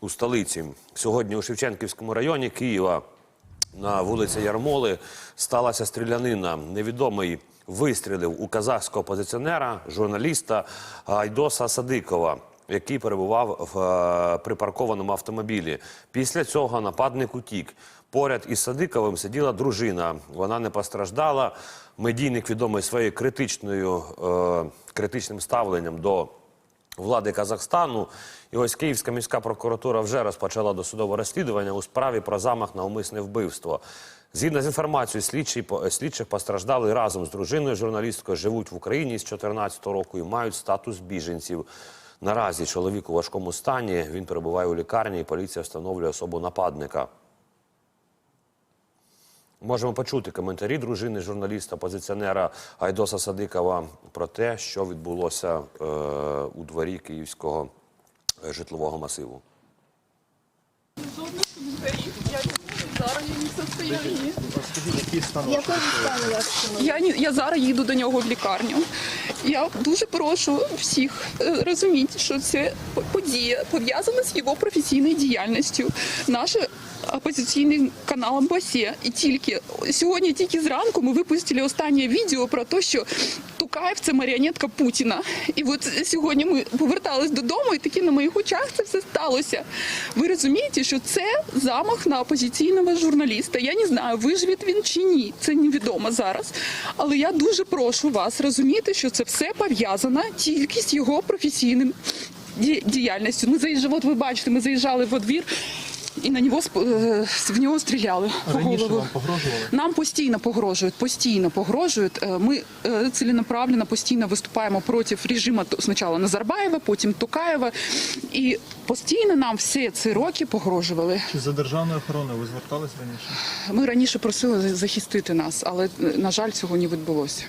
у столиці. Сьогодні у Шевченківському районі Києва на вулиці Ярмоли сталася стрілянина. Невідомий вистрілив у казахського опозиціонера, журналіста Айдоса Садикова, який перебував в е, припаркованому автомобілі. Після цього нападник утік. Поряд із Садиковим сиділа дружина. Вона не постраждала. Медійник відомий своєю е, критичним ставленням до влади Казахстану. І ось Київська міська прокуратура вже розпочала досудове розслідування у справі про замах на умисне вбивство. Згідно з інформацією, слідчі, слідчих постраждали разом з дружиною журналісткою, живуть в Україні з 2014 року і мають статус біженців. Наразі чоловік у важкому стані. Він перебуває у лікарні, і поліція встановлює особу нападника. Можемо почути коментарі дружини журналіста, опозиціонера Айдоса Садикова про те, що відбулося е, у дворі київського е, житлового масиву. Жодних коментарів. Я зараз не в Я, ні- я зараз їду до нього в лікарню. Я дуже прошу всіх е, розуміти, що це подія пов'язана з його професійною діяльністю. Наш опозиційний канал Амбасе. І тільки сьогодні, тільки зранку, ми випустили останнє відео про те, що Тукаєв це маріонетка Путіна. І от сьогодні ми повертались додому, і таки на моїх очах це все сталося. Ви розумієте, що це замах на опозиційного журналіста. Я не знаю, виживе він чи ні. Це невідомо зараз. Але я дуже прошу вас розуміти, що це все пов'язано тільки з його професійним діяльністю. Ми заїжджали, от ви бачите, ми заїжджали во двір. І на нього е, в нього стріляли по Раніше голову. вам погрожували? Нам постійно погрожують, постійно погрожують. Е, Ми е, ціленаправленно постійно виступаємо проти режиму спочатку Назарбаєва, потім Тукаєва. І постійно нам всі ці роки погрожували. Чи за державною охороною ви звертались раніше? Ми раніше просили захистити нас, але на жаль, цього не відбулося.